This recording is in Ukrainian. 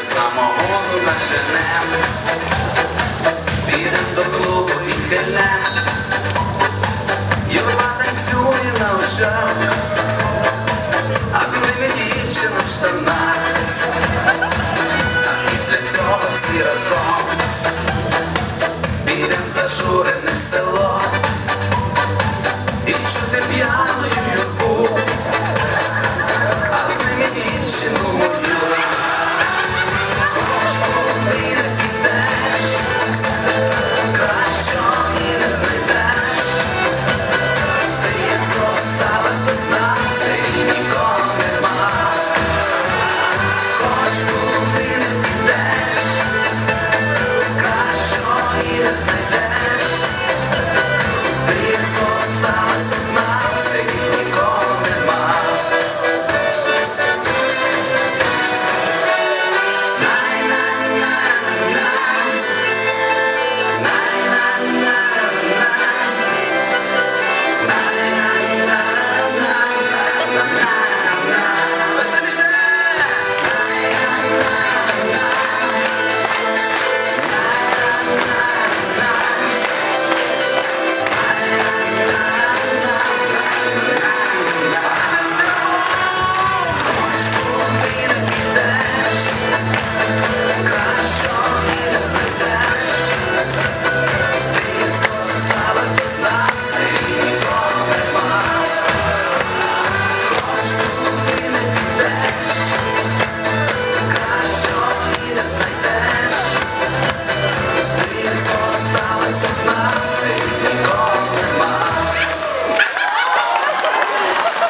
самогону начнем. Підем до клубу і хилем. Юрма танцює на очах, а з ними дівчина в штанах.